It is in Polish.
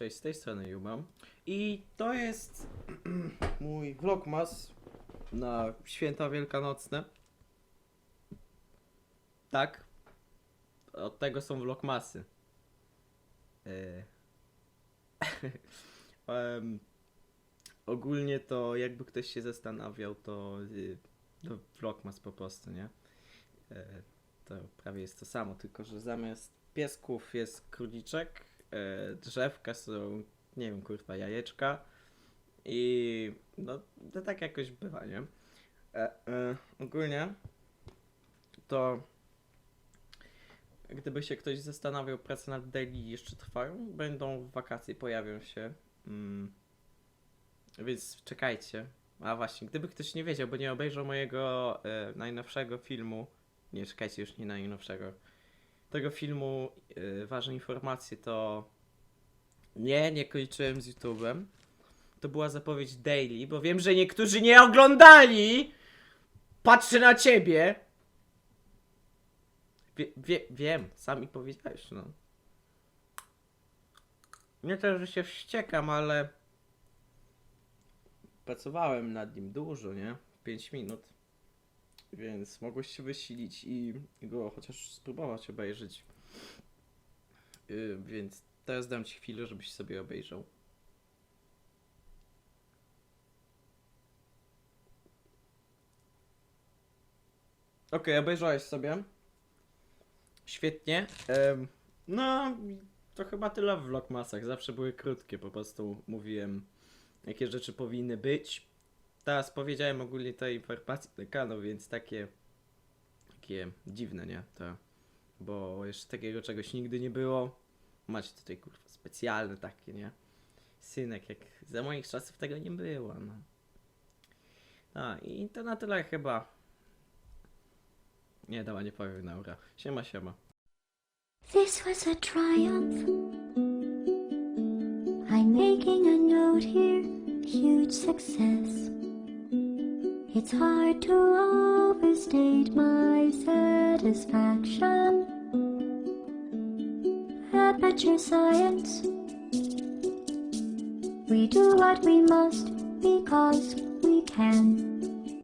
Cześć, z tej strony Juma. I to jest mój vlogmas na święta wielkanocne. Tak. Od tego są vlogmasy. Em, ogólnie to jakby ktoś się zastanawiał, to, y, to vlogmas po prostu, nie? E, to prawie jest to samo, tylko że zamiast piesków jest króliczek, drzewka są, nie wiem, kurwa, jajeczka i no, to tak jakoś bywa, nie? E, e, ogólnie to gdyby się ktoś zastanawiał, prace nad daily jeszcze trwają, będą wakacje, pojawią się, mm, więc czekajcie. A właśnie, gdyby ktoś nie wiedział, bo nie obejrzał mojego e, najnowszego filmu, nie, czekajcie, już nie najnowszego, tego filmu, e, ważne informacje to nie, nie kończyłem z YouTube'em. To była zapowiedź daily, bo wiem, że niektórzy nie oglądali! Patrzę na ciebie! Wie, wie, wiem, sam mi powiedziałeś, no. Nie to, że się wściekam, ale pracowałem nad nim dużo, nie? 5 minut. Więc mogłeś się wysilić i go chociaż spróbować obejrzeć. Yy, więc teraz dam ci chwilę, żebyś sobie obejrzał. Okej, obejrzałeś sobie. Świetnie. Em, no, to chyba tyle w vlogmasach. Zawsze były krótkie, po prostu mówiłem, jakie rzeczy powinny być. Teraz powiedziałem ogólnie tej informacji kanał, więc takie, takie dziwne, nie? To, bo jeszcze takiego czegoś nigdy nie było. Macie tutaj kurwa specjalne takie, nie? Synek, jak za moich czasów tego nie było, no. A, i to na tyle chyba. Nie, dobra, nie powiem Naura. Siema, siema. This was a triumph. I'm making a note here, huge success. It's hard to overstate my satisfaction. Aperture science. We do what we must because we can.